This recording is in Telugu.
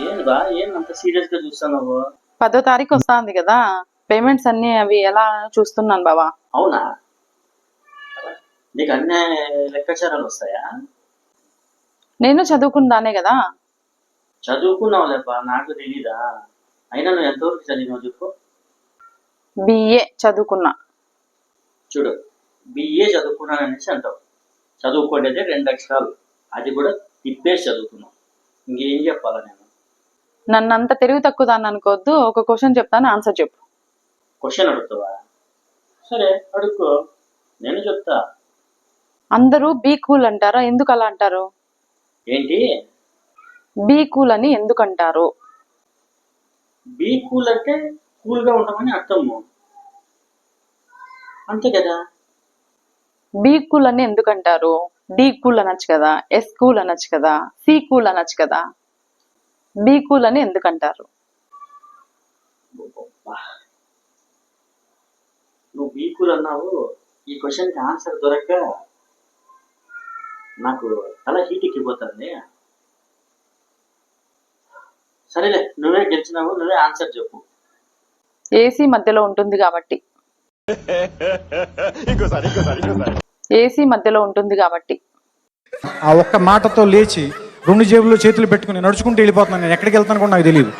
ఏంది బా ఏం అంత సీరియస్గా చూస్తున్నావు? పదో తారీఖు వస్తుంది కదా. పేమెంట్స్ అన్ని అవి ఎలా చూస్తున్నాను బావా? అవునా? నీకు అన్ని లెక్కాచారాలు వస్తాయా? నేను చదువుకుందానే కదా. చదువుకున్నావు లేపా నాకు తెలీదా? అయినా నువ్వు ఎంతవరకు చదివినావు చెప్పు. బిఏ చదువుకున్నా. చూడు బిఏ చదువుకున్నాననేసి అంటావు. చదువుకోండి రెండు అక్షరాలు. అది కూడా తిప్పేసి చదువుతున్నావు ఇంకేం చెప్పాలా నేను? నన్ను అంత తెలివి తక్కువ దాన్ని అనుకోవద్దు. ఒక క్వశ్చన్ చెప్తాను ఆన్సర్ చెప్పు. క్వశ్చన్ అడుగుతావా? సరే అడుక్కో. నేను చెప్తా. అందరూ బీ కూల్ అంటారా? ఎందుకు అలా అంటారు? ఏంటి? బీ కూల్ అని ఎందుకు అంటారు? బీ కూల్ అంటే కూల్గా ఉంటామని అర్థము. అంతే కదా? బీ కూల్ అని ఎందుకు అంటారు? డి కూల్ అనొచ్చు కదా ఎస్ కూల్ అనొచ్చు కదా సి కూల్ అనొచ్చు కదా. బీ కూల్ అని ఎందుకు అంటారు అబ్బబ్బా. నువ్వు బీ కూల్ అన్నావు ఈ క్వశ్చన్కి ఆన్సర్ దొరక్క నాకు తల హీట్ ఎక్కిపోతుంది సరేలే నువ్వే గెలిచినావు నువ్వే ఆన్సర్ చెప్పు. ఏసీ మధ్యలో ఉంటుంది కాబట్టి. ఏసీ మధ్యలో ఉంటుంది కాబట్టి. ఆ ఒక్క మాటతో లేచి రెండు జేబుల్లో చేతులు పెట్టుకుని నడుచుకుంటూ వెళ్ళిపోతున్నాను. నేను ఎక్కడికి వెళ్తాను కూడా నాకు తెలియదు.